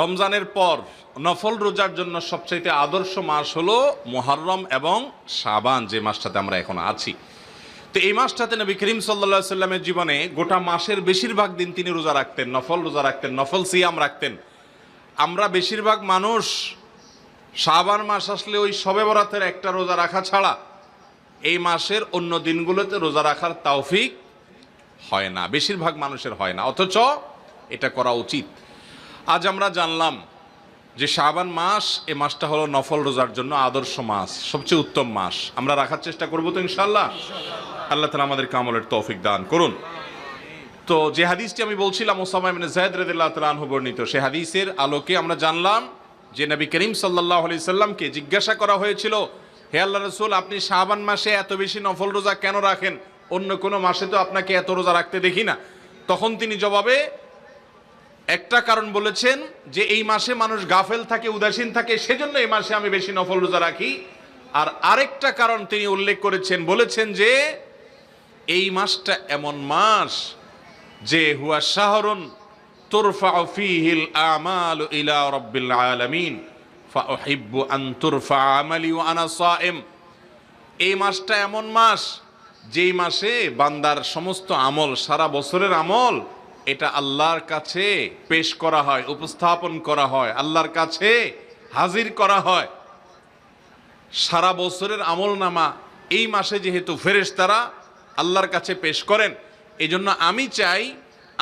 রমজানের পর নফল রোজার জন্য সবচাইতে আদর্শ মাস হলো মুহররম এবং শাবান, যে মাসটাতে আমরা এখন আছি। তো এই মাসটাতে নবী করিম সাল্লা সাল্লামের জীবনে গোটা মাসের বেশিরভাগ দিন তিনি রোজা রাখতেন, নফল রোজা রাখতেন, নফল সিয়াম রাখতেন। আমরা বেশিরভাগ মানুষ শাবান মাস আসলে ওই সবে বরাতের একটা রোজা রাখা ছাড়া এই মাসের অন্য দিনগুলোতে রোজা রাখার তাওফিক হয় না, বেশিরভাগ মানুষের হয় না। অথচ এটা করা উচিত। আজ আমরা জানলাম যে শাবান মাস, এ মাসটা হলো নফল রোজার জন্য আদর্শ মাস, সবচেয়ে উত্তম মাস। আমরা রাখার চেষ্টা করব তো ইনশাল্লাহ আল্লাহ তালা আমাদের কামলের তৌফিক দান করুন। তো যে হাদিসটি আমি বলছিলাম, ওসামা ইবনে জায়দ রাদিয়াল্লাহু তাআলা আনহু বর্ণিত সেই হাদিসের আলোকে আমরা জানলাম যে নবী করিম সাল্লাল্লাহু আলাইহি সাল্লামকে জিজ্ঞাসা করা হয়েছিল, হে আল্লাহ রসুল, আপনি শাবান মাসে এত বেশি নফল রোজা কেন রাখেন? অন্য কোনো মাসে তো আপনাকে এত রোজা রাখতে দেখি না। তখন তিনি জবাবে একটা কারণ বলেছেন যে এই মাসে মানুষ গাফেল থাকে, উদাসীন থাকে, সেজন্য এই মাসে আমি বেশি নফল রোজা রাখি। আর আরেকটা কারণ তিনি উল্লেখ করেছেন, বলেছেন যে এই মাসটা এমন মাস যে হুয়া শাহরুন তুরফা ফিহিল আমাল ইলা রাব্বিল আলামিন, ফাউহিব্বু আন তুরফা আমালি ওয়া আনা সাইম। এই মাসটা এমন মাস যেই মাসে বান্দার সমস্ত আমল, সারা বছরের আমল এটা আল্লাহর কাছে পেশ করা হয়, উপস্থাপন করা হয়, আল্লাহর কাছে হাজির করা হয়। সারা বছরের আমল নামা এই মাসে যেহেতু ফেরেশতারা আল্লাহর কাছে পেশ করেন এই জন্য আমি চাই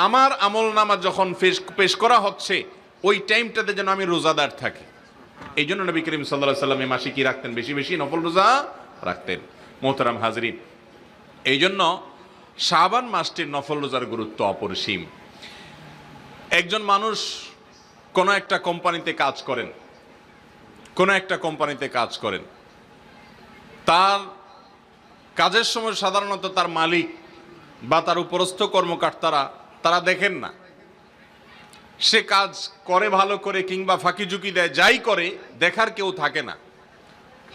আমার আমল নামা যখন পেশ পেশ করা হচ্ছে, ওই টাইমটাতে যেন আমি রোজাদার থাকি। এই জন্য নবী করিম সাল্লাহ সাল্লাম এই মাসে কি রাখতেন? বেশি বেশি নফল রোজা রাখতেন। মোহতারাম হাজরিন এই জন্য শাবান মাসটির নফল রোজার গুরুত্ব অপরিসীম। একজন মানুষ কোনো একটা কোম্পানিতে কাজ করেন, কোনো একটা কোম্পানিতে কাজ করেন। তার কাজের সময় সাধারণত তার মালিক বা তার উপরস্থ কর্মকর্তারা তারা দেখেন না। সে কাজ করে ভালো করে কিংবা ফাঁকি ঝুঁকি দেয়, যাই করে, দেখার কেউ থাকে না।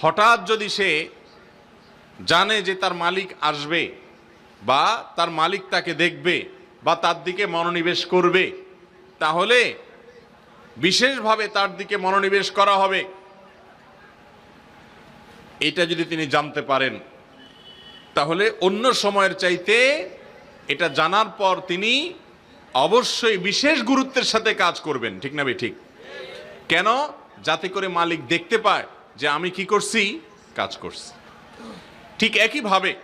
হঠাৎ যদি সে জানে যে তার মালিক আসবে বা তার মালিক তাকে দেখবে বা তার দিকে মনোনিবেশ করবে, তাহলে বিশেষভাবে তার দিকে মনোনিবেশ করা হবে। এটা যদি তিনি জানতে পারেন, তাহলে অন্য সময়ের চাইতে এটা জানার পর তিনি অবশ্যই বিশেষ গুরুত্বের সাথে কাজ করবেন, ঠিক না ঠিক কেন? যাতে করে মালিক দেখতে পায় যে আমি কি করছি? কাজ করছি। ঠিক একইভাবে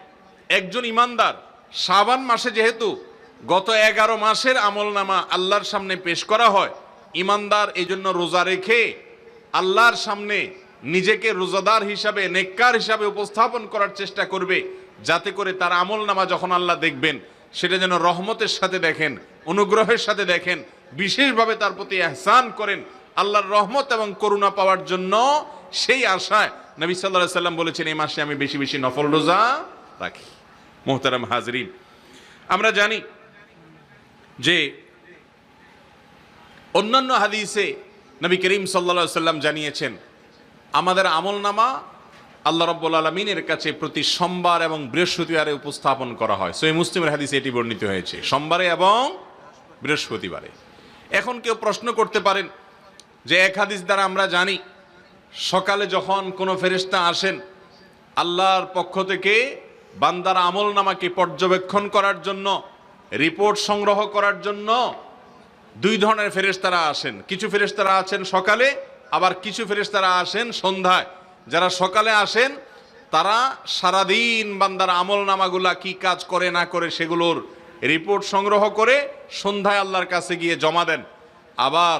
একজন ইমানদার, শাবান মাসে যেহেতু গত এগারো মাসের আমলনামা আল্লাহর সামনে পেশ করা হয়, ইমানদার এই জন্য রোজা রেখে আল্লাহর সামনে নিজেকে রোজাদার হিসাবে, নেককার হিসাবে উপস্থাপন করার চেষ্টা করবে, যাতে করে তার আমল নামা যখন আল্লাহ দেখবেন, সেটা যেন রহমতের সাথে দেখেন, অনুগ্রহের সাথে দেখেন, বিশেষভাবে তার প্রতি এহসান করেন, আল্লাহর রহমত এবং করুণা পাওয়ার জন্য সেই আশায় নবী সাল্লাহ সাল্লাম বলেছেন এই মাসে আমি বেশি বেশি নফল রোজা রাখি। মোহতারাম হাজরিন। আমরা জানি যে অন্যান্য হাদিসে নবী করিম সাল্লা সাল্লাম জানিয়েছেন, আমাদের আমল নামা আল্লাহ রব্বুল আলমিনের কাছে প্রতি সোমবার এবং বৃহস্পতিবারে উপস্থাপন করা হয়। সই মুসলিমের হাদিসে এটি বর্ণিত হয়েছে, সোমবারে এবং বৃহস্পতিবারে। এখন কেউ প্রশ্ন করতে পারেন যে এক হাদিস দ্বারা আমরা জানি, সকালে যখন কোনো ফেরিস্তা আসেন, আল্লাহর পক্ষ থেকে বান্দার আমল নামাকে পর্যবেক্ষণ করার জন্য, রিপোর্ট সংগ্রহ করার জন্য দুই ধরনের ফেরেশতারা আসেন। কিছু ফেরেশতারা আছেন সকালে, আবার কিছু ফেরেশতারা আসেন সন্ধ্যায়। যারা সকালে আসেন, তারা সারাদিন বান্দার আমল নামাগুলা কি কাজ করে না করে সেগুলোর রিপোর্ট সংগ্রহ করে সন্ধ্যায় আল্লাহর কাছে গিয়ে জমা দেন। আবার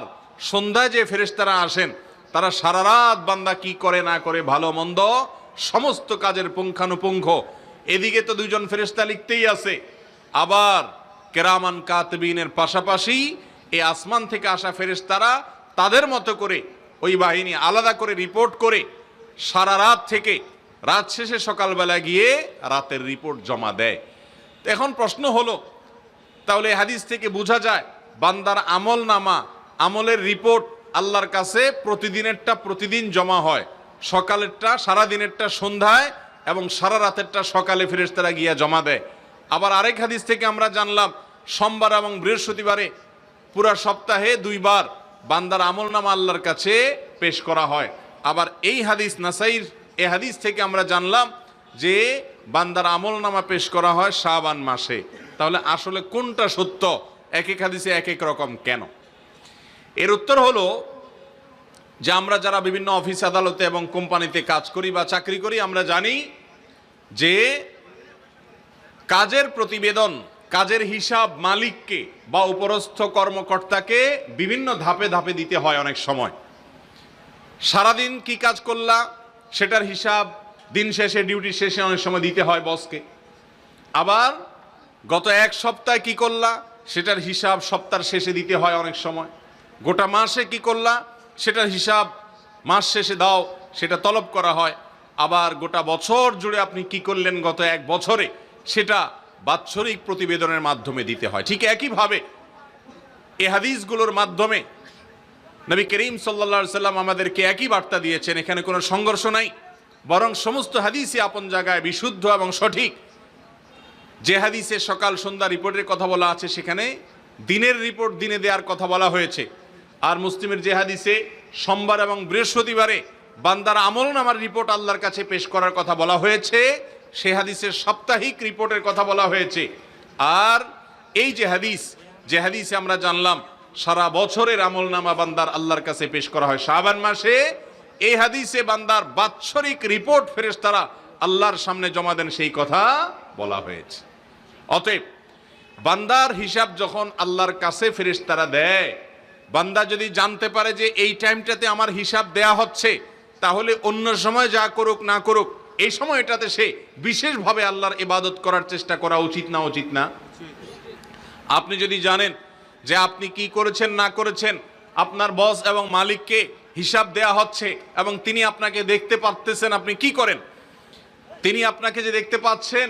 সন্ধ্যায় যে ফেরেশতারা আসেন, তারা সারা রাত বান্দা কি করে না করে ভালো মন্দ সমস্ত কাজের পুঙ্খানুপুঙ্খ এদিকে তো দুইজন ফেরেশতা লিখতেই আছে। আবার কেরামান কাতবিনের পাশাপাশি এই আসমান থেকে আসা ফেরেশতারা তাদের মতো করে ওই বাহিনী আলাদা করে রিপোর্ট করে সারা রাত থেকে রাত শেষে সকালবেলা গিয়ে রাতের রিপোর্ট জমা দেয়। এখন প্রশ্ন হলো, তাহলে হাদিস থেকে বোঝা যায়, বান্দার আমল নামা, আমলের রিপোর্ট আল্লাহর কাছে প্রতিদিনেরটা প্রতিদিন জমা হয়, সকালেরটা সারা দিনেরটা সন্ধ্যায় এবং সারা রাতেরটা সকালে ফেরেশতারা গিয়া জমা দেয়। আবার আরেক হাদিস থেকে আমরা জানলাম, সোমবার এবং বৃহস্পতিবারে পুরা সপ্তাহে দুইবার বান্দার আমল নামা আল্লাহর কাছে পেশ করা হয়। আবার এই হাদিস নাসাইর, এ হাদিস থেকে আমরা জানলাম যে বান্দার আমল নামা পেশ করা হয় শাবান মাসে। তাহলে আসলে কোনটা সত্য? এক এক হাদিসে এক এক রকম কেন? এর উত্তর হলো যে আমরা যারা বিভিন্ন অফিস আদালতে এবং কোম্পানিতে কাজ করি বা চাকরি করি, আমরা জানি যে কাজের প্রতিবেদন, কাজের হিসাব মালিককে বা উপরস্থ কর্মকর্তাকে বিভিন্ন ধাপে ধাপে দিতে হয় অনেক সময়। সারাদিন কি কাজ করলা, সেটার হিসাব দিন শেষে, ডিউটি শেষে অনেক সময় দিতে হয় বসকে। আবার গত এক সপ্তাহে কি করলা, সেটার হিসাব সপ্তাহের শেষে দিতে হয় অনেক সময়। গোটা মাসে কি করলা সেটার হিসাব মাস শেষে দাও, সেটা তলব করা হয়। আবার গোটা বছর জুড়ে আপনি কি করলেন গত এক বছরে, সেটা বাৎসরিক প্রতিবেদনের মাধ্যমে দিতে হয়। ঠিক একইভাবে এ হাদিসগুলোর মাধ্যমে নবী করিম সাল্লা সাল্লাম আমাদেরকে একই বার্তা দিয়েছেন, এখানে কোনো সংঘর্ষ নাই। বরং সমস্ত হাদিসই আপন জায়গায় বিশুদ্ধ এবং সঠিক। যে হাদিসে সকাল সন্ধ্যা রিপোর্টের কথা বলা আছে, সেখানে দিনের রিপোর্ট দিনে দেওয়ার কথা বলা হয়েছে। আর মুসলিমের যে হাদিসে সোমবার এবং বৃহস্পতিবারে বান্দার আমল নামার রিপোর্ট আল্লাহর কাছে পেশ করার কথা বলা হয়েছে, সে হাদিসের সাপ্তাহিক রিপোর্টের কথা বলা হয়েছে। আর এই যে হাদিস, যে হাদিসে আমরা জানলাম, সারা বছরের আমল নামা বান্দার আল্লাহর কাছে পেশ করা হয়। শাবান মাসে এই হাদিসে বান্দার বাৎসরিক রিপোর্ট ফেরেশতারা আল্লাহর সামনে জমা দেন সেই কথা বলা হয়েছে। অতএব, বান্দার হিসাব যখন আল্লাহর কাছে ফেরেশতারা দেয় বান্দা যদি জানতে পারে যে এই টাইমটাতে আমার হিসাব দেয়া হচ্ছে, তাহলে অন্য সময় যা করুক না করুক, এই সময়টাতে সে বিশেষভাবে আল্লাহর ইবাদত করার চেষ্টা করা উচিত না উচিত না? আপনি যদি জানেন যে আপনি কি করেছেন, না করেছেন, আপনার বস এবং মালিককে হিসাব দেয়া হচ্ছে এবং তিনি আপনাকে দেখতে পারতেছেন আপনি কি করেন? তিনি আপনাকে যে দেখতে পাচ্ছেন,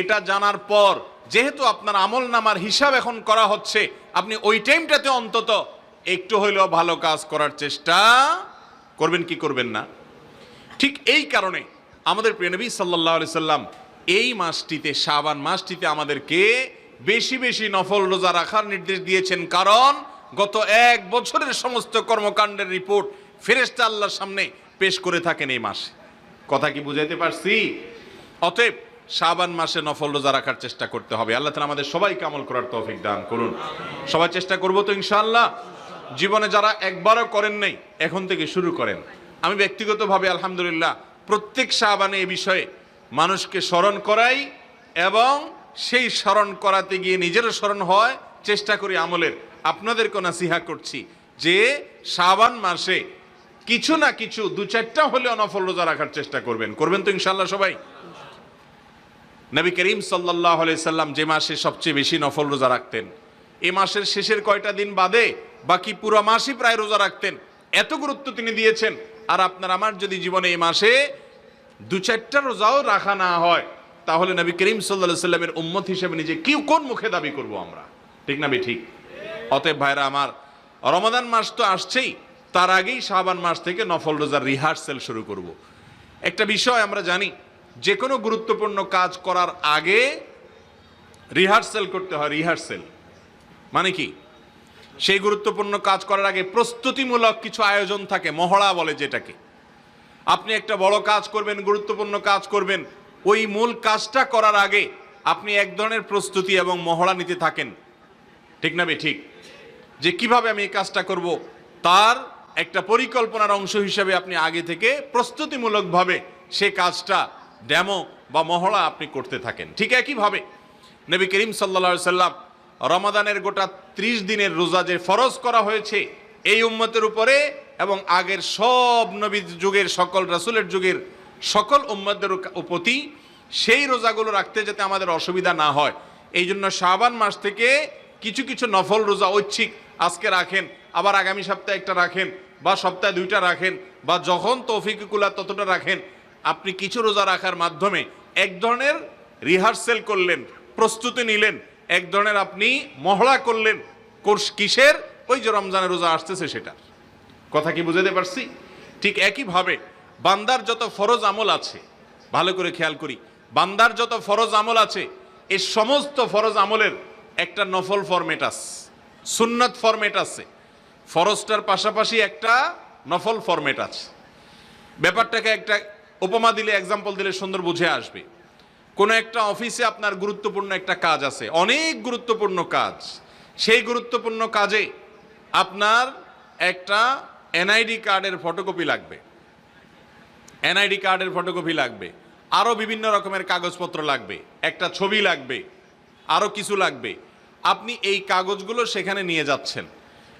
এটা জানার পর, যেহেতু আপনার আমল নামার হিসাব এখন করা হচ্ছে, আপনি ওই টাইমটাতে অন্তত একটু হইলেও ভালো কাজ করার চেষ্টা করবেন কি করবেন না? ঠিক এই কারণে আমাদের প্রিয়নবী সাল্লাহ সাল্লাম এই মাসটিতে, শাবান মাসটিতে আমাদেরকে বেশি বেশি নফল রোজা রাখার নির্দেশ দিয়েছেন। কারণ গত এক বছরের সমস্ত কর্মকাণ্ডের রিপোর্ট ফেরেস্তা আল্লাহর সামনে পেশ করে থাকেন এই মাসে। কথা কি বুঝাইতে পারছি? অতএব শাবান মাসে নফল রোজা রাখার চেষ্টা করতে হবে। আল্লাহ তালা আমাদের সবাইকে আমল করার তৌফিক দান করুন। সবাই চেষ্টা করব তো ইনশাআল্লাহ। জীবনে যারা একবারও করেন নাই, এখন থেকে শুরু করেন। আমি ব্যক্তিগতভাবে, আলহামদুলিল্লাহ, প্রত্যেক শাহবানে এ বিষয়ে মানুষকে স্মরণ করাই এবং সেই স্মরণ করাতে গিয়ে নিজেরও স্মরণ হয়, চেষ্টা করি আমলের। আপনাদেরকে নাসিহা করছি যে শাবান মাসে কিছু না কিছু, দু চারটা হলেও অনফল রোজা রাখার চেষ্টা করবেন। করবেন তো ইনশাল্লাহ সবাই? নবী করিম সাল্লাহ সাল্লাম যে মাসে সবচেয়ে বেশি নফল রোজা রাখতেন, এ মাসের শেষের কয়টা দিন বাদে বাকি পুরো মাসই প্রায় রোজা রাখতেন। এত গুরুত্ব তিনি দিয়েছেন। আর আপনার আমার যদি জীবনে এই মাসে দু চারটা রোজাও রাখা না হয়, তাহলে নবী করিম সাল্লা সাল্লামের উম্মত হিসেবে নিজে কি, কোন মুখে দাবি করব আমরা? ঠিক না ঠিক অতএব ভাইরা আমার, রমাদান মাস তো আসছেই। তার আগেই শাবান মাস থেকে নফল রোজার রিহার্সেল শুরু করব। একটা বিষয় আমরা জানি যে কোনো গুরুত্বপূর্ণ কাজ করার আগে রিহার্সেল করতে হয়, রিহার্সেল। মানে কি? সেই গুরুত্বপূর্ণ কাজ করার আগে প্রস্তুতিমূলক কিছু আয়োজন থাকে, মহড়া বলে যেটাকে। আপনি একটা বড় কাজ করবেন, গুরুত্বপূর্ণ কাজ করবেন, ওই মূল কাজটা করার আগে আপনি এক ধরনের প্রস্তুতি এবং মহড়া নিতে থাকেন। ঠিক না ঠিক। যে কীভাবে আমি এই কাজটা করব, তার একটা পরিকল্পনার অংশ হিসেবে আপনি আগে থেকে প্রস্তুতিমূলকভাবে সে কাজটা ড্যামো বা মহড়া আপনি করতে থাকেন। ঠিক একইভাবে নবী করিম সাল্লা সাল্লাম রমাদানের গোটা ত্রিশ দিনের রোজা যে ফরজ করা হয়েছে, এই উম্মতের উপরে এবং আগের সব নবী যুগের সকল রাসুলের যুগের সকল উম্মতদের প্রতি সেই রোজাগুলো রাখতে যাতে আমাদের অসুবিধা না হয়। এই জন্য শাবান মাস থেকে কিছু কিছু নফল রোজা ঐচ্ছিক আজকে রাখেন, আবার আগামী সপ্তাহে একটা রাখেন, বা সপ্তাহে দুইটা রাখেন, বা যখন তৌফিকুলা ততটা রাখেন, আপনি কিছু রোজা রাখার মাধ্যমে এক ধরনের রিহার্সেল করলেন, প্রস্তুতি নিলেন এক ধরনের আপনি মহড়া করলেন, কোর্স কিসের? ওই যে রমজানের রোজা আসতেছে সেটা কথা কি বুঝাতে পারছি? ঠিক একইভাবে বান্দার যত ফরজ আমল আছে, ভালো করে খেয়াল করি, বান্দার যত ফরজ আমল আছে এই সমস্ত ফরজ আমলের একটা নফল ফরমেট আছে, সুন্নত ফরমেট আছে। ফরজটার পাশাপাশি একটা নফল ফরম্যাট আছে। ব্যাপারটাকে একটা উপমা দিলে এক্সাম্পল দিলে সুন্দর বুঝে আসবে। কোনো একটা অফিসে আপনার গুরুত্বপূর্ণ একটা কাজ আছে, অনেক গুরুত্বপূর্ণ কাজ। সেই গুরুত্বপূর্ণ কাজে আপনার একটা এনআইডি কার্ডের ফটোকপি লাগবে। এনআইডি কার্ডের ফটোকপি লাগবে। আরও বিভিন্ন রকমের কাগজপত্র লাগবে। একটা ছবি লাগবে। আরও কিছু লাগবে। আপনি এই কাগজগুলো সেখানে নিয়ে যাচ্ছেন।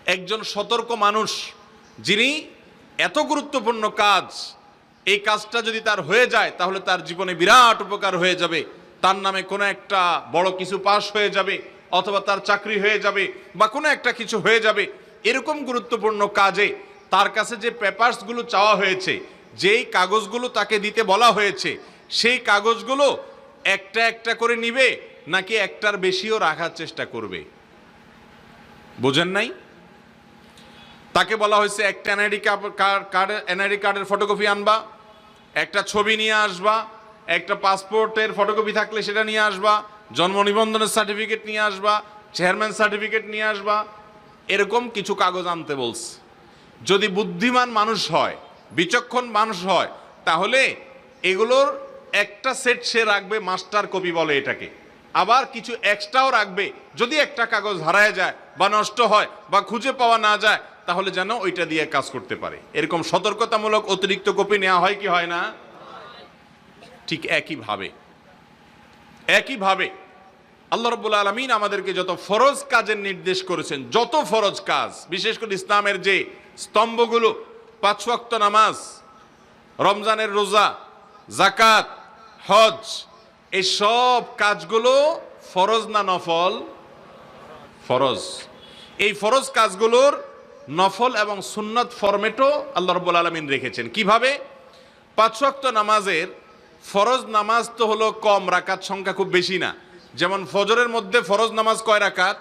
একজন সতর্ক মানুষ, যিনি এত গুরুত্বপূর্ণ কাজ এই কাজটা যদি তার হয়ে যায়, তাহলে তার জীবনে বিরাট উপকার হয়ে যাবে। তার নামে কোনো একটা বড় কিছু পাস হয়ে যাবে, অথবা তার চাকরি হয়ে যাবে, বা কোনো একটা কিছু হয়ে যাবে। এরকম গুরুত্বপূর্ণ কাজে তার কাছে যে পেপারসগুলো চাওয়া হয়েছে, যেই কাগজগুলো তাকে দিতে বলা হয়েছে, সেই কাগজগুলো একটা একটা করে নিবে, নাকি একটার বেশিও রাখার চেষ্টা করবে? বোঝেন নাই? তাকে বলা হয়েছে, একটা এনআইডি কার্ডের এনআইডি কার্ডের ফটোকপি আনবা। একটা ছবি নিয়ে আসবা, একটা পাসপোর্টের ফটোকপি থাকলে সেটা নিয়ে আসবা, জন্ম নিবন্ধনের সার্টিফিকেট নিয়ে আসবা, চেয়ারম্যান সার্টিফিকেট নিয়ে আসবা, এরকম কিছু কাগজ আনতে বলছে। যদি বুদ্ধিমান মানুষ হয়, বিচক্ষণ মানুষ হয়, তাহলে এগুলোর একটা সেট সে রাখবে, মাস্টার কপি বলে এটাকে। আবার কিছু এক্সট্রাও রাখবে, যদি একটা কাগজ হারায় যায় বা নষ্ট হয় বা খুঁজে পাওয়া না যায় তাহলে যেন ওইটা দিয়ে কাজ করতে পারে। এরকম সতর্কতামূলক অতিরিক্ত কপি নেওয়া হয় কি হয় না? ঠিক একইভাবে। একইভাবে আল্লাহ রব্বুল আলমিন আমাদেরকে যত ফরজ কাজের নির্দেশ করেছেন, যত ফরজ কাজ, বিশেষ করে ইসলামের যে স্তম্ভগুলো, পাঁচ ওয়াক্ত নামাজ, রমজানের রোজা জাকাত হজ, এই সব কাজগুলো ফরজ না নফল? ফরজ। এই ফরজ কাজগুলোর নফল এবং সুন্নত ফরমেটও আল্লাহ রব্বুল আলমিন রেখেছেন। কীভাবে? পাঁচ ওয়াক্ত নামাজের ফরজ নামাজ তো হলো কম, রাকাত সংখ্যা খুব বেশি না। যেমন ফজরের মধ্যে ফরজ নামাজ কয় রাকাত?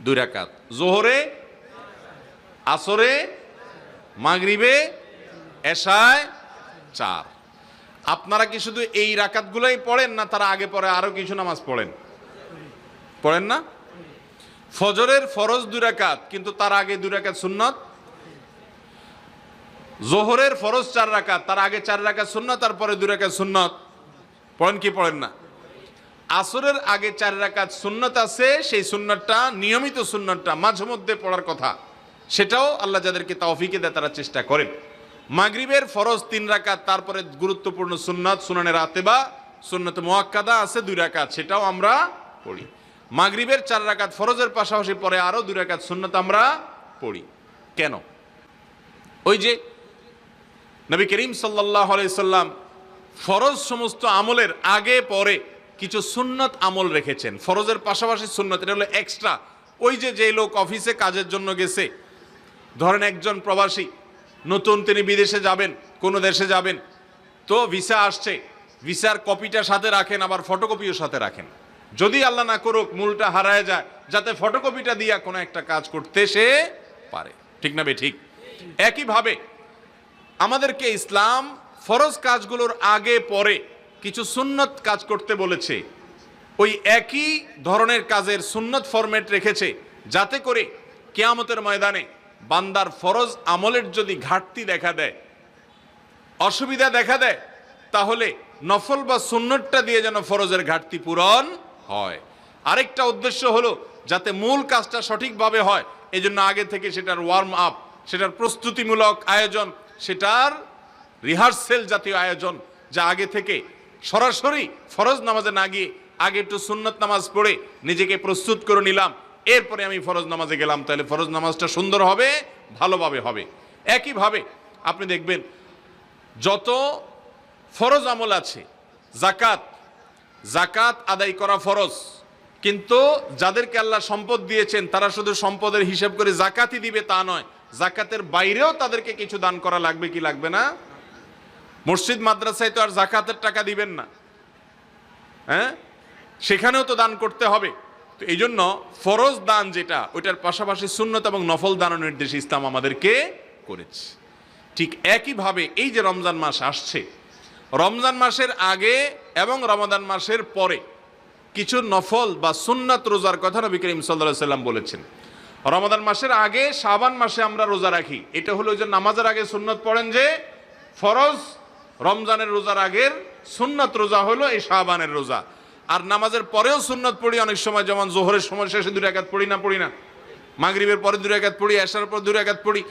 দুই রাকাত। জোহরে, আসরে, মাগরিবে, এশায় চার। আপনারা কি শুধু এই রাকাতগুলোই পড়েন না, তারা আগে পরে আরও কিছু নামাজ পড়েন? পড়েন না? ফজরের ফরজ দুই রাকাত, কিন্তু তার আগে দুই রাকাত সুন্নত। জোহরের ফরজ চার রাকাত, তার আগে চার রাকাত সুন্নত, তারপরে দুই রাকাত সুন্নত। পড়েন কি পড়েন না? আসরের আগে চার রাকাত সুন্নত আছে, সেই সুন্নতটা, নিয়মিত সুন্নতটা মাঝে মধ্যে পড়ার কথা। সেটাও আল্লাহ যাদেরকে তৌফিকে দেয়, তারা চেষ্টা করেন। মাগরিবের ফরজ তিন রাকাত, তারপরে গুরুত্বপূর্ণ সুন্নত সুনানের আতেবা সুন্নত মোয়াক্কাদা আছে দুই রাকাত, সেটাও আমরা পড়ি। মাগরিবের চার রাকাত ফরজের পাশাপাশি পরে আরও দুই রাকাত সুন্নত আমরা পড়ি। কেন? ওই যে নবী করিম সাল্লাহ সাল্লাম ফরজ সমস্ত আমলের আগে পরে কিছু সুন্নত আমল রেখেছেন। ফরজের পাশাপাশি সুন্নত, এটা হলো এক্সট্রা ওই যে যে লোক অফিসে কাজের জন্য গেছে, ধরেন একজন প্রবাসী, নতুন তিনি বিদেশে যাবেন, কোনো দেশে যাবেন, তো ভিসা আসছে ভিসার কপিটা সাথে রাখেন, আবার ফটোকপিও সাথে রাখেন। যদি আল্লাহ না করুক, মূলটা হারায় যায়। যাতে ফটোকপিটা দিয়া কোনো একটা কাজ করতে সে পারে। ঠিক না বে, ঠিক? একইভাবে আমাদেরকে ইসলাম ফরজ কাজগুলোর আগে, পরে কিছু সুন্নত কাজ করতে বলেছে। ওই একই ধরনের কাজের সুন্নত ফরম্যাট রেখেছে, যাতে করে কেয়ামতের ময়দানে বান্দার ফরজ আমলের যদি ঘাটতি দেখা দেয়, অসুবিধা দেখা দেয়, তাহলে নফল বা সুন্নতটা দিয়ে যেন ফরজের ঘাটতি পূরণ হয়। আরেকটা উদ্দেশ্য হলো যাতে মূল কাজটা সঠিকভাবে হয় এই জন্য আগে থেকে সেটার ওয়ার্ম আপ সেটার প্রস্তুতিমূলক আয়োজন, সেটার রিহার্সেল জাতীয় আয়োজন, যা আগে থেকে সরাসরি ফরজ নামাজে না গিয়ে আগে একটু সুন্নত নামাজ পড়ে নিজেকে প্রস্তুত করে নিলাম, এরপরে আমি ফরজ নামাজে গেলাম, তাহলে ফরজ নামাজটা সুন্দর হবে, ভালোভাবে হবে। একইভাবে আপনি দেখবেন, যত ফরজ আমল আছে জাকাত জাকাত আদায় করা ফরজ। কিন্তু যাদেরকে আল্লাহ সম্পদ দিয়েছেন, তারা শুধু সম্পদের হিসাব করে জাকাতই দিবে তা নয় জাকাতের বাইরেও তাদেরকে কিছু দান করা লাগবে কি লাগবে না? মসজিদ, মাদ্রাসায় তো আর জাকাতের টাকা দিবেন না। হ্যাঁ? সেখানেও তো দান করতে হবে। তো এই জন্য ফরজ দান যেটা, ওইটার পাশাপাশি শূন্যত এবং নফল দানের নির্দেশ ইসলাম আমাদেরকে করেছে। ঠিক একইভাবে এই যে রমজান মাস আসছে রমজান মাসের আগে এবং রমাদান মাসের পরে কিছু নফল বা সুন্নাত রোজার কথা নবী করিম সাল্লাহ সাল্লাম বলেছেন। রমাদান মাসের আগে শাবান মাসে আমরা রোজা রাখি। এটা হলো যে নামাজের আগে সুন্নত পড়েন যে ফরজ, রমজানের রোজার আগের সুন্নত রোজা হলো এই শাবানের রোজা। আর নামাজের পরেও সুন্নত পড়ি, অনেক সময় যেমন জোহরের সময় শেষে দুই রাকাত পড়ি না পড়ি না। মাগরিবের পরে দুই রাকাত পড়ি আসার পর দুই রাকাত পড়ি।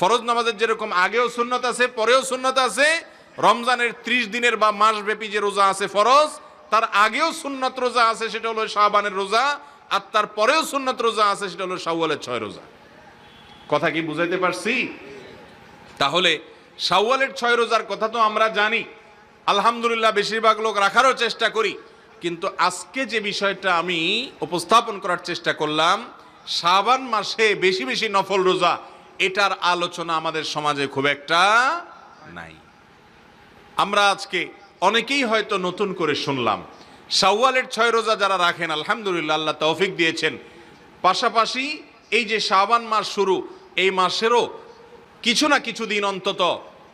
ফরজ নামাজের যেরকম আগেও সুন্নত আছে, পরেও সুন্নত আছে রমজানের ত্রিশ দিনের বা মাস ব্যাপী যে রোজা আছে ফরজ, তার আগেও সুন্নত রোজা আছে, সেটা হলো শাহবানের রোজা, আর তার পরেও সুন্নত রোজা আছে, সেটা হলো শাওয়ালের ছয় রোজা। কথা কি বুঝাইতে পারছি? তাহলে শাওয়ালের ছয় রোজার কথা তো আমরা জানি। আলহামদুলিল্লাহ, বেশিরভাগ লোক রাখারও চেষ্টা করি। কিন্তু আজকে যে বিষয়টা আমি উপস্থাপন করার চেষ্টা করলাম, শাবান মাসে বেশি বেশি নফল রোজা, এটার আলোচনা আমাদের সমাজে খুব একটা নাই। আমরা আজকে অনেকেই হয়তো নতুন করে শুনলাম। শাওয়ালের ছয় রোজা যারা রাখেন, আলহামদুলিল্লাহ, আল্লাহ তৌফিক দিয়েছেন। পাশাপাশি এই যে শাবান মাস শুরু, এই মাসেরও কিছু না কিছু দিন অন্তত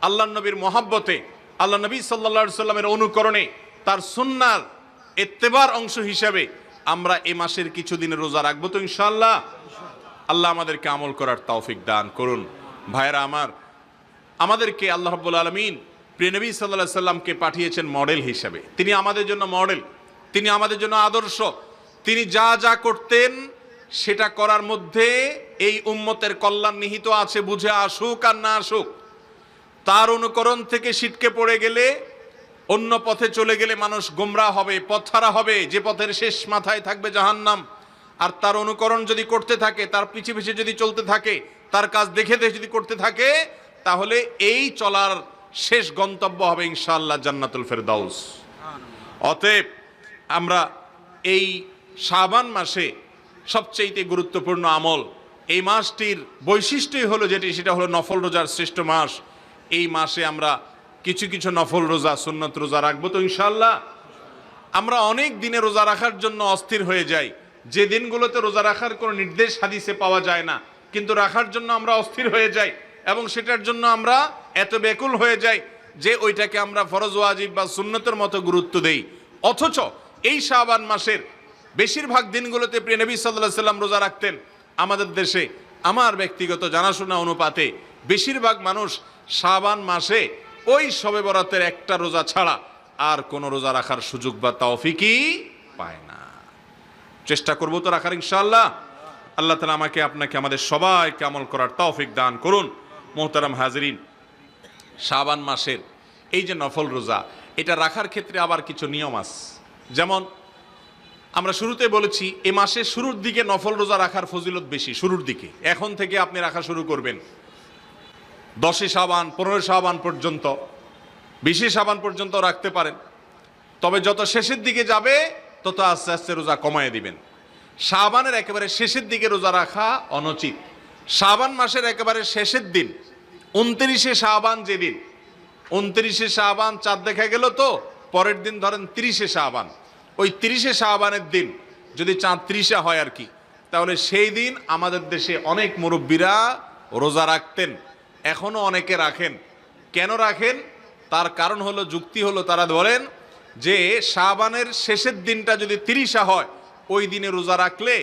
আল্লাহ নবীর মহাব্বতে আল্লাহ নবী সাল্লা সাল্লামের অনুকরণে তার সুন্নার এত্তেবার অংশ হিসাবে আমরা এ মাসের কিছু দিনের রোজা রাখব তো ইনশাল্লাহ আল্লাহ আমাদেরকে আমল করার তৌফিক দান করুন। ভাইরা আমার, আমাদেরকে আল্লাহ রাব্বুল আলমিন প্রিয়নবী সাল্লাহ সাল্লামকে পাঠিয়েছেন মডেল হিসাবে। তিনি আমাদের জন্য মডেল, তিনি আমাদের জন্য আদর্শ, তিনি যা যা করতেন সেটা করার মধ্যে এই উম্মতের কল্যাণ নিহিত আছে, বুঝে আসুক আর না আসুক। তার অনুকরণ থেকে সিটকে পড়ে গেলে, অন্য পথে চলে গেলে মানুষ গোমরা হবে, পথহারা হবে, যে পথের শেষ মাথায় থাকবে জাহান্নাম। আর তার অনুকরণ যদি করতে থাকে, তার পিছে পিছে যদি চলতে থাকে, তার কাজ দেখে দেখে যদি করতে থাকে, তাহলে এই চলার শেষ গন্তব্য হবে ইনশাআল্লাহ জান্নাতুল ফেরদাউস। অতএব আমরা এই শাবান মাসে সবচেয়ে গুরুত্বপূর্ণ আমল, এই মাসটির বৈশিষ্ট্যই হলো যেটি, সেটা হলো নফল রোজার শ্রেষ্ঠ মাস। এই মাসে আমরা কিছু কিছু নফল রোজা, সুন্নত রোজা রাখব তো ইনশাল্লাহ আমরা অনেক দিনে রোজা রাখার জন্য অস্থির হয়ে যাই। যে দিনগুলোতে রোজা রাখার কোনো নির্দেশ হাদিসে পাওয়া যায় না, কিন্তু রাখার জন্য আমরা অস্থির হয়ে যাই। এবং সেটার জন্য আমরা এত বেকুল হয়ে যাই যে ওইটাকে আমরা ফরজ ওয়াজিব বা সুন্নতের মতো গুরুত্ব দেই। অথচ এই শাবান মাসের বেশিরভাগ দিনগুলোতে প্রিয় নবী সাল্লাহ সাল্লাম রোজা রাখতেন আমাদের দেশে। আমার ব্যক্তিগত জানাশোনা অনুপাতে বেশিরভাগ মানুষ শাবান মাসে ওই শবে বরাতের একটা রোজা ছাড়া আর কোনো রোজা রাখার সুযোগ বা তৌফিকই পায় না। চেষ্টা করব তো রাখার ইনশাআল্লাহ। আল্লাহ তালা আমাকে, আপনাকে, আমাদের সবাইকে আমল করার তৌফিক দান করুন। মোহতারাম হাজরিন, শাবান মাসের এই যে নফল রোজা, এটা রাখার ক্ষেত্রে আবার কিছু নিয়ম আছে। যেমন, আমরা শুরুতে বলেছি, এ মাসের শুরুর দিকে নফল রোজা রাখার ফজিলত বেশি, শুরুর দিকে। এখন থেকে আপনি রাখা শুরু করবেন। দশে সাবান পনেরো সাবান পর্যন্ত, বিশে সাবান পর্যন্ত রাখতে পারেন। তবে যত শেষের দিকে যাবে, তত আস্তে আস্তে রোজা কমায় দিবেন। সাবানের একেবারে শেষের দিকে রোজা রাখা অনুচিত। শাবান মাসের একেবারে শেষের দিন, উনত্রিশে শাবান যেদিন, উনত্রিশে শাবান চাঁদ দেখা গেল তো, পরের দিন ধরেন তিরিশে শাবান। ওই তিরিশে শাবানের দিন যদি চাঁদ ত্রিশে হয় আর কি, তাহলে সেই দিন আমাদের দেশে অনেক মুরব্বীরা রোজা রাখতেন, এখনও অনেকে রাখেন। কেন রাখেন? তার কারণ হলো, যুক্তি হলো তারা ধরেন যে শাবানের শেষের দিনটা যদি তিরিশা হয়, ওই দিনে রোজা রাখলে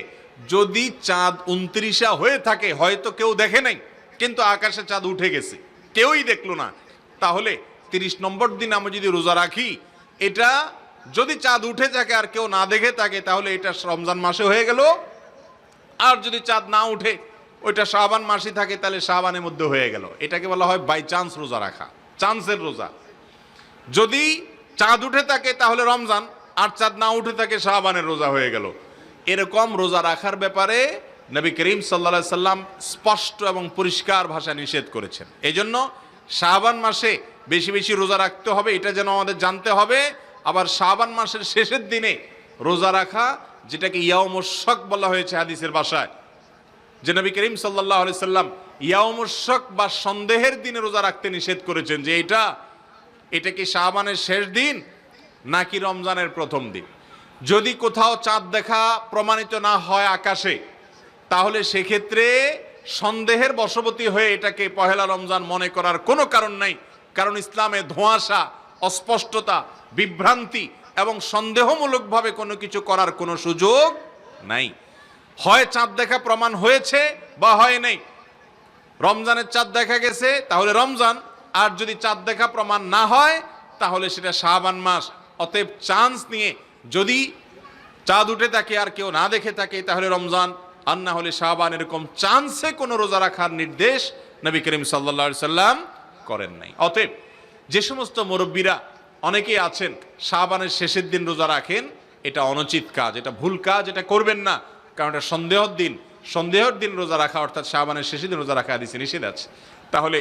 যদি চাঁদ উনত্রিশা হয়ে থাকে, হয়তো কেউ দেখে নাই, কিন্তু আকাশে চাঁদ উঠে গেছে। কেউই দেখল না। তাহলে তিরিশ নম্বর দিন আমি যদি রোজা রাখি, এটা যদি চাঁদ উঠে থাকে আর কেউ না দেখে থাকে, তাহলে এটা রমজান মাসে হয়ে গেল। আর যদি চাঁদ না উঠে, ওইটা শাহবান মাসে থাকে, তাহলে শাহবানের মধ্যে হয়ে গেল। এটাকে বলা হয় বাই চান্স রোজা রাখা চান্সের রোজা। যদি চাঁদ উঠে থাকে, তাহলে রমজান, আর চাঁদ না উঠে থাকে শাহবানের রোজা হয়ে গেল। এরকম রোজা রাখার ব্যাপারে নবী করিম সাল্লা সাল্লাম স্পষ্ট এবং পরিষ্কার ভাষা নিষেধ করেছেন। এই জন্য শাহবান মাসে বেশি বেশি রোজা রাখতে হবে, এটা যেন আমাদের জানতে হবে। আবার শাহবান মাসের শেষের দিনে রোজা রাখা, যেটাকে ইয়ামশক বলা হয়েছে হাদিসের ভাষায়, যে নবী করিম সাল্লাহ সাল্লাম ইয়ামশক বা সন্দেহের দিনে রোজা রাখতে নিষেধ করেছেন যে এটা এটা কি শাহবানের শেষ দিন নাকি রমজানের প্রথম দিন? যদি কোথাও চাঁদ দেখা প্রমাণিত না হয় আকাশে, তাহলে সেক্ষেত্রে সন্দেহের বশবতী হয়ে এটাকে পহেলা রমজান মনে করার কোনো কারণ নাই। কারণ ইসলামে ধোঁয়াশা, অস্পষ্টতা, বিভ্রান্তি এবং সন্দেহমূলকভাবে কোনো কিছু করার কোনো সুযোগ নাই। হয় চাঁদ দেখা প্রমাণ হয়েছে বা হয় নাই। রমজানের চাঁদ দেখা গেছে, তাহলে রমজান। আর যদি চাঁদ দেখা প্রমাণ না হয়, তাহলে সেটা শাহবান মাস। অতএব চান্স নিয়ে যদি চাঁদ উঠে থাকে আর কেউ না দেখে থাকে, তাহলে রমজান, আর না হলে শাহবান এরকম চান্সে কোনো রোজা রাখার নির্দেশ নবী করিম সাল্লা সাল্লাম করেন নাই। অতএব যে সমস্ত মুরব্বীরা অনেকেই আছেন শাহবানের শেষের দিন রোজা রাখেন, এটা অনুচিত কাজ, এটা ভুল কাজ, এটা করবেন না, কারণ এটা সন্দেহর দিন। সন্দেহর দিন রোজা রাখা, অর্থাৎ শাহবানের শেষের দিন রোজা রাখা হাদিসে নিষেধ আছে। তাহলে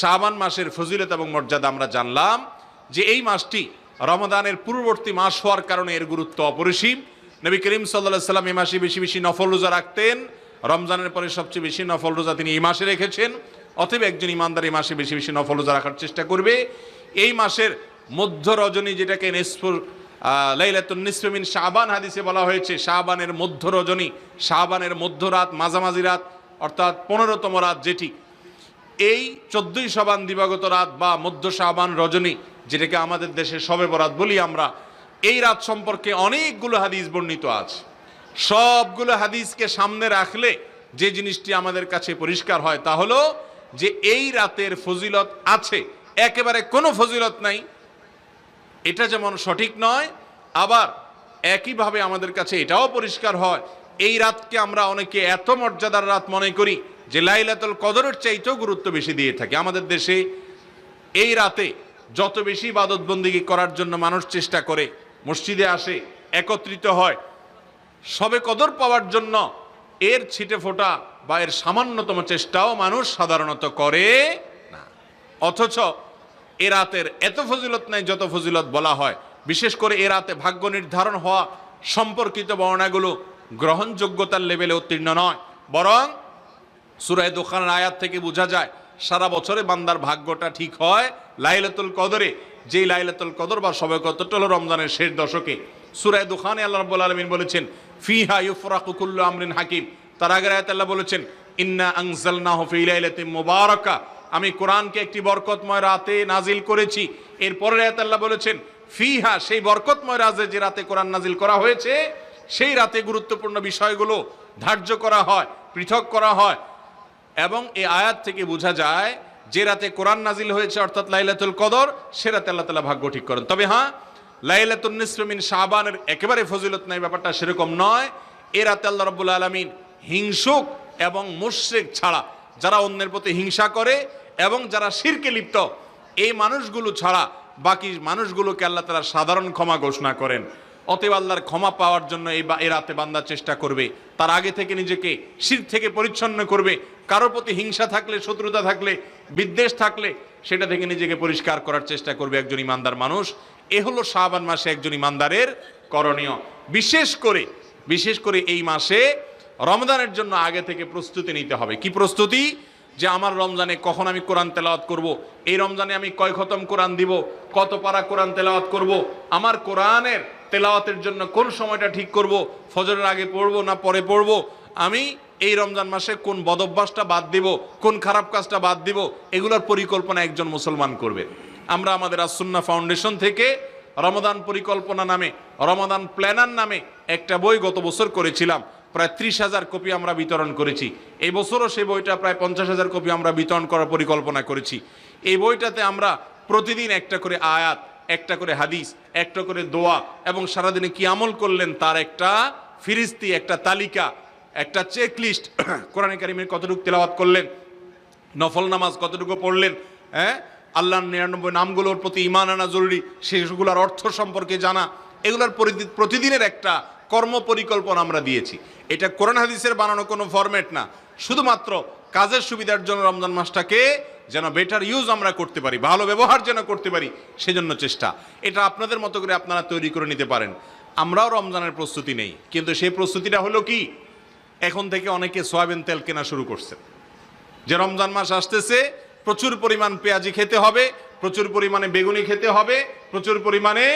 শাহবান মাসের ফজিলত এবং মর্যাদা আমরা জানলাম যে এই মাসটি রমাদানের পূর্ববর্তী মাস হওয়ার কারণে এর গুরুত্ব অপরিসীম। নবী করিম সাল্লাহ সাল্লাম এই মাসে বেশি বেশি নফল রোজা রাখতেন। রমজানের পরে সবচেয়ে বেশি নফল রোজা তিনি এই মাসে রেখেছেন। অতএব একজন ইমানদার এই মাসে বেশি বেশি নফল রোজা রাখার চেষ্টা করবে। এই মাসের মধ্য রজনী যেটাকে নেসফুর লাইলাতুন নিসফমিন শাবান হাদিসে বলা হয়েছে শাহবানের মধ্য রজনী, শাবানের মধ্যরাত, মাঝামাঝি রাত, অর্থাৎ পনেরোতম রাত যেটি এই চোদ্দই সাবান দিবাগত রাত বা মধ্য সাবান রজনী, যেটাকে আমাদের দেশে সবে বরাত বলি আমরা, এই রাত সম্পর্কে অনেকগুলো হাদিস বর্ণিত আছে। সবগুলো হাদিসকে সামনে রাখলে যে জিনিসটি আমাদের কাছে পরিষ্কার হয় তা হলো যে এই রাতের ফজিলত আছে, একেবারে কোনো ফজিলত নাই। এটা যেমন সঠিক নয়, আবার একইভাবে আমাদের কাছে এটাও পরিষ্কার হয়, এই রাতকে আমরা অনেকে এত মর্যাদার রাত মনে করি যে লাইলাতুল কদরের চাইতেও গুরুত্ব বেশি দিয়ে থাকে। আমাদের দেশে এই রাতে যত বেশি ইবাদত বন্দিগি করার জন্য মানুষ চেষ্টা করে, মসজিদে আসে, একত্রিত হয়, সবে কদর পাওয়ার জন্য এর ছিটে ফোটা বা এর সামান্যতম চেষ্টাও মানুষ সাধারণত করে না। অথচ এ রাতের এত ফজিলত নাই যত ফজিলত বলা হয়। বিশেষ করে এ রাতে ভাগ্য নির্ধারণ হওয়া সম্পর্কিত বর্ণাগুলো গ্রহণযোগ্যতার লেভেলে উত্তীর্ণ নয়, বরং সুরায় দোকানের আয়াত থেকে বোঝা যায়, সারা বছরে বান্দার ভাগ্যটা ঠিক হয় লাইলাতুল কদরে। যেই লাইলাতুল কদর বা সবে কতটা হলো রমজানের শেষ দশকে। সুরায় দোকানে আল্লাহ রাব্বুল আলামিন বলেছেন, ফিহা ইউফরাকু কুল্লু আমরিন হাকিম। তার আগের আয়াত আল্লাহ বলেছেন, ইন্না আনজালনাহু ফি লাইলাতিন মুবারাকা। আমি কোরআনকে একটি বরকতময় রাতে নাজিল করেছি। এর পরের আয়াত আল্লাহ বলেছেন, ফিহা সেই বরকতময় রাজে যে রাতে কোরআন নাজিল করা হয়েছে, সেই রাতে গুরুত্বপূর্ণ বিষয়গুলো ধার্য করা হয়, পৃথক করা হয়। এবং এই আয়াত থেকে বোঝা যায়, যে রাতে কোরআন নাজিল হয়েছে, অর্থাৎ লাইলাতুল কদর, সে রাতে আল্লাহ তালা ভাগ্য ঠিক করেন। তবে হ্যাঁ লাইলাতুল নিসমিন শাহবানের একেবারে ফজিলত নাই, ব্যাপারটা সেরকম নয়। এ রাতে আল্লাহ রব্বুল আলমিন হিংসুক এবং মুশ্রিক ছাড়া, যারা অন্যের প্রতি হিংসা করে এবং যারা শিরকে লিপ্ত, এই মানুষগুলো ছাড়া বাকি মানুষগুলোকে আল্লাহ তারা সাধারণ ক্ষমা ঘোষণা করেন। অতএব আল্লাহর ক্ষমা পাওয়ার জন্য এই এই রাতে বান্দার চেষ্টা করবে। তার আগে থেকে নিজেকে শির থেকে পরিচ্ছন্ন করবে। কারোর প্রতি হিংসা থাকলে, শত্রুতা থাকলে, বিদ্বেষ থাকলে, সেটা থেকে নিজেকে পরিষ্কার করার চেষ্টা করবে একজন ইমানদার মানুষ। এ হলো শাবান মাসে একজন ইমানদারের করণীয়। বিশেষ করে বিশেষ করে এই মাসে রমজানের জন্য আগে থেকে প্রস্তুতি নিতে হবে। কি প্রস্তুতি? যে আমার রমজানে কখন আমি কোরআন তেলাওয়াত করব? এই রমজানে আমি কয় খতম কোরআন দিব? কত পারা কোরআন তেলাওয়াত করব? আমার কোরআনের তেলাওয়াতের জন্য কোন সময়টা ঠিক করব, ফজরের আগে পড়ব না পরে পড়ব? আমি এই রমজান মাসে কোন বদভ্যাসটা বাদ দিব, কোন খারাপ কাজটা বাদ দিব, এগুলোর পরিকল্পনা একজন মুসলমান করবে। আমরা আমাদের আসুন্না ফাউন্ডেশন থেকে রমাদান পরিকল্পনা নামে রমাদান প্ল্যানার নামে একটা বই গত বছর করেছিলাম। প্রায় ত্রিশ হাজার কপি আমরা বিতরণ করেছি। এই বছরও সেই বইটা প্রায় পঞ্চাশ হাজার কপি আমরা বিতরণ করার পরিকল্পনা করেছি। এই বইটাতে আমরা প্রতিদিন একটা করে আয়াত একটা করে হাদিস, একটা করে দোয়া, এবং সারাদিনে কি আমল করলেন তার একটা ফিরিস্তি, একটা তালিকা, একটা চেক লিস্ট কোরআন কারিমের কতটুকু তেলাওয়াত করলেন, নফল নামাজ কতটুকু পড়লেন হ্যাঁ? আল্লাহর নিরানব্বই নামগুলোর প্রতি ইমান আনা জরুরি, সেগুলোর অর্থ সম্পর্কে জানা, এগুলোর প্রতিদিনের একটা কর্ম পরিকল্পনা আমরা দিয়েছি। এটা কোরআন হাদিসের বানানো কোনো ফরম্যাট না। শুধুমাত্র কাজের সুবিধার জন্য রমজান মাসটাকে যেন বেটার ইউজ আমরা করতে পারি, ভালো ব্যবহার যেন করতে পারি, সেজন্য চেষ্টা। এটা আপনাদের মতো করে আপনারা তৈরি করে নিতে পারেন। আমরাও রমজানের প্রস্তুতি নেই, কিন্তু সেই প্রস্তুতিটা হলো কি? এখন থেকে অনেকে সয়াবিন তেল কেনা শুরু করছে। যে রমজান মাস আসতেছে, প্রচুর পরিমাণ পেঁয়াজি খেতে হবে, প্রচুর পরিমাণে বেগুনি খেতে হবে, প্রচুর পরিমাণে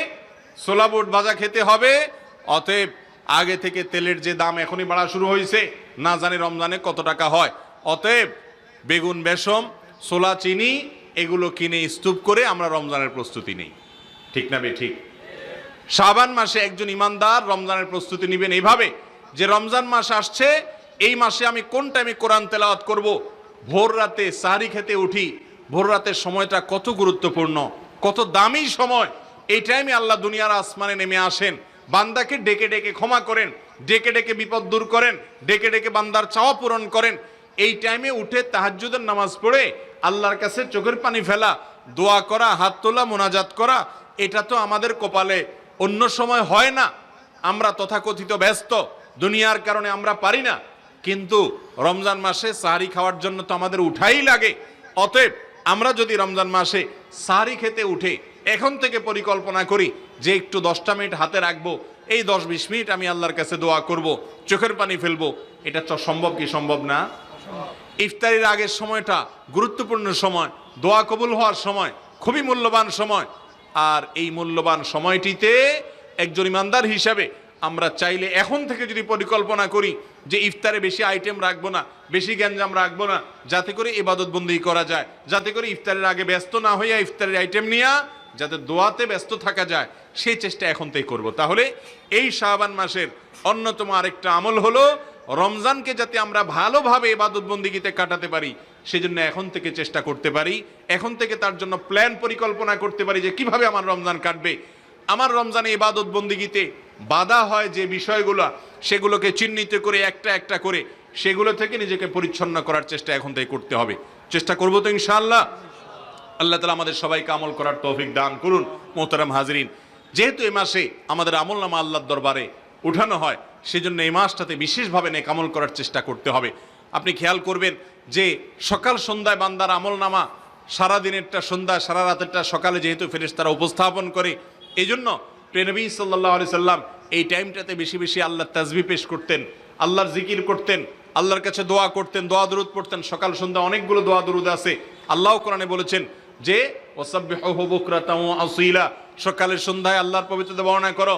সোলা বুট ভাজা খেতে হবে, অতএব আগে থেকে তেলের যে দাম এখনই বাড়া শুরু হয়েছে, না জানি রমজানে কত টাকা হয়। অতএব বেগুন, বেসম সোলা চিনি, এগুলো কিনে স্তূপ করে আমরা রমজানের প্রস্তুতি নেই। ঠিক না ঠিক? শাবান মাসে একজন ইমানদার রমজানের প্রস্তুতি নেবেন এইভাবে যে রমজান মাস আসছে, এই মাসে আমি কোন টাইমে কোরআন তেলাওয়াত করব? ভোর রাতে সাহারি খেতে উঠি, ভোর রাতের সময়টা কত গুরুত্বপূর্ণ, কত দামি সময়। এই টাইমে আল্লাহ দুনিয়ার আসমানে নেমে আসেন, বান্দাকে ডেকে ডেকে ক্ষমা করেন, ডেকে ডেকে বিপদ দূর করেন, ডেকে ডেকে বান্দার চাওয়া পূরণ করেন। এই টাইমে উঠে তাহাজ্জুদের নামাজ পড়ে, আল্লাহর কাছে চোখের পানি ফেলা, দোয়া করা, হাত তোলা, মোনাজাত করা, এটা তো আমাদের কপালে। অন্য সময় হয় না, আমরা তথাকথিত ব্যস্ত, দুনিয়ার কারণে আমরা পারি না। কিন্তু রমজান মাসে সাহারি খাওয়ার জন্য তো আমাদের উঠাই লাগে। অতএব আমরা যদি রমজান মাসে সাহারি খেতে উঠে, এখন থেকে পরিকল্পনা করি যে একটু দশটা মিনিট হাতে রাখব, এই দশ বিশ মিনিট আমি আল্লাহর কাছে দোয়া করব, চোখের পানি ফেলব, এটা সম্ভব কি সম্ভব না? ইফতারির আগের সময়টা গুরুত্বপূর্ণ সময়, দোয়া কবুল হওয়ার সময়, খুবই মূল্যবান সময়। আর এই মূল্যবান সময়টিতে একজন ইমানদার হিসাবে আমরা চাইলে এখন থেকে যদি পরিকল্পনা করি যে ইফতারে বেশি আইটেম রাখব না, বেশি গ্যাঞ্জাম রাখব না, যাতে করে ইবাদত বন্দি করা যায়, যাতে করে ইফতারের আগে ব্যস্ত না হইয়া ইফতারের আইটেম নিয়া, যাতে দোয়াতে ব্যস্ত থাকা যায়, সেই চেষ্টা এখন থেকে করব। তাহলে এই শাহবান মাসের অন্যতম আরেকটা আমল হলো রমজানকে যাতে আমরা ভালোভাবে ইবাদত বন্দিগিতে কাটাতে পারি, সেজন্য এখন থেকে চেষ্টা করতে পারি। এখন থেকে তার জন্য প্ল্যান পরিকল্পনা করতে পারি যে কীভাবে আমার রমজান কাটবে। আমার রমজানে ইবাদত বন্দিগিতে বাধা হয় যে বিষয়গুলো, সেগুলোকে চিহ্নিত করে, একটা একটা করে, সেগুলো থেকে নিজেকে পরিচ্ছন্ন করার চেষ্টা এখন থেকে করতে হবে। চেষ্টা করব তো ইনশাআল্লাহ। আল্লাহ তালা আমাদের সবাইকে আমল করার তৌফিক দান করুন, মোহতারাম হাজরিন। যেহেতু এই মাসে আমাদের আমল নামা আল্লাহর দরবারে উঠানো হয়। সেজন্য এই মাসটাতে বিশেষভাবে নেকামল করার চেষ্টা করতে হবে। আপনি খেয়াল করবেন যে সকাল সন্ধ্যায় বান্দার আমল নামা সারা দিনেরটা সন্ধ্যা, সারা রাতেরটা সকালে যেহেতু ফেরেশতারা উপস্থাপন করে এই জন্য নবী সাল্লাহ আলি সাল্লাম এই টাইমটাতে বেশি বেশি আল্লাহ তাজবি পেশ করতেন, আল্লাহর জিকির করতেন, আল্লাহর কাছে দোয়া করতেন, দোয়া দরুদ পড়তেন। সকাল সন্ধ্যা অনেকগুলো দোয়া দরুদ আছে। আল্লাহ কোরআনে বলেছেন যে আসিলা। সকালের সন্ধ্যায় আল্লাহর পবিত্রতা বর্ণনা করো।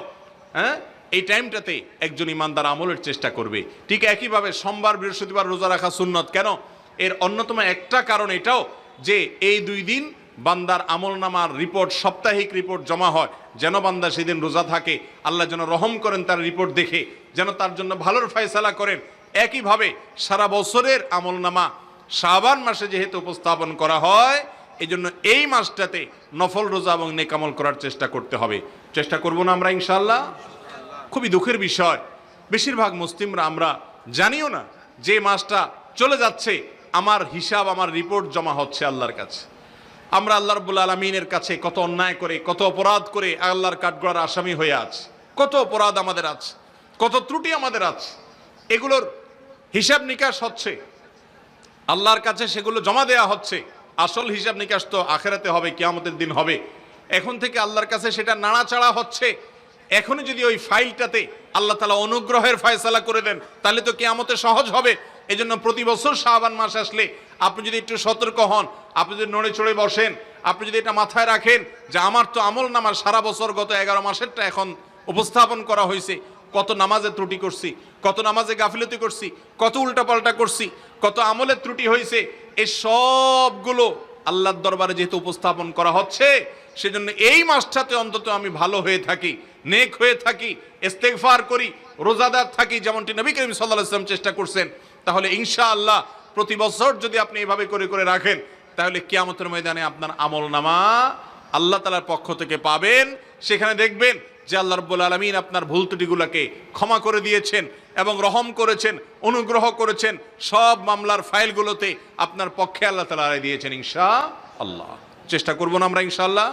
হ্যাঁ? এই টাইমটাতে একজন ইমানদার আমলের চেষ্টা করবে। ঠিক একইভাবে সোমবার, বৃহস্পতিবার রোজা রাখা সুন্নত। কেন? এর অন্যতম একটা কারণ এটাও যে এই দুই দিন বান্দার আমল নামার রিপোর্ট, সাপ্তাহিক রিপোর্ট জমা হয়। যেন বান্দা সেদিন রোজা থাকে, আল্লাহ যেন রহম করেন তার রিপোর্ট দেখে, যেন তার জন্য ভালোর ফয়সালা করেন। একইভাবে সারা বছরের আমল নামা শাবান মাসে যেহেতু উপস্থাপন করা হয় এই জন্য এই মাসটাতে নফল রোজা এবং নেকামল করার চেষ্টা করতে হবে। চেষ্টা করব না আমরা ইনশাল্লাহ খুবই দুঃখের বিষয়। বেশিরভাগ মুসলিমরা আমরা জানিও না যে মাসটা চলে যাচ্ছে, আমার হিসাব, আমার রিপোর্ট জমা হচ্ছে আল্লাহর কাছে। আমরা আল্লাহ রব্বুল আলমিনের কাছে কত অন্যায় করে, কত অপরাধ করে আল্লাহর কাঠগড়ার আসামি হয়ে আছে। কত অপরাধ আমাদের আছে, কত ত্রুটি আমাদের আছে। এগুলোর হিসাব নিকাশ হচ্ছে। আল্লাহর কাছে সেগুলো জমা দেয়া হচ্ছে। আসল হিসাব নিকাশ তো আখেরাতে হবে, কিয়ামতের দিন হবে। এখন থেকে আল্লাহর কাছে সেটা নাড়াচাড়া হচ্ছে। এখনই যদি ওই ফাইলটাতে আল্লাহ তালা অনুগ্রহের ফয়সালা করে দেন, তাহলে তো কিয়ামতে সহজ হবে। এই জন্য প্রতি বছর শাহবান মাস আসলে আপনি যদি একটু সতর্ক হন, আপনি যদি নড়ে চড়ে বসেন, আপনি যদি এটা মাথায় রাখেন যে আমার তো আমল নামার সারা বছর গত এগারো মাসেরটা এখন উপস্থাপন করা হয়েছে। কত নামাজে ত্রুটি করছি, কত নামাজে গাফিলতি করছি, কত উল্টাপাল্টা করছি, কত আমলের ত্রুটি হয়েছে এই সবগুলো আল্লাহর দরবারে যেহেতু উপস্থাপন করা হচ্ছে সেজন্য এই মাসটাতে অন্তত আমি ভালো হয়ে থাকি, নেক হয়ে থাকি, ইস্তেগফার করি, রোজাদার থাকি, যেমনটি নবী করিম সাল্লাহ চেষ্টা করছেন, তাহলে ইনশাআল্লাহ প্রতি বছর যদি আপনি এভাবে করে করে রাখেন, তাহলে কিয়ামতের ময়দানে আপনার আমল নামা আল্লাহ তালার পক্ষ থেকে পাবেন। সেখানে দেখবেন যে আল্লাহ রব্বুল আলমিন আপনার ভুল ত্রুটিগুলোকে ক্ষমা করে দিয়েছেন এবং রহম করেছেন, অনুগ্রহ করেছেন, সব মামলার ফাইলগুলোতে আপনার পক্ষে আল্লাহ তালা দিয়েছেন ইনশা আল্লাহ চেষ্টা করব না আমরা ইনশাআল্লাহ।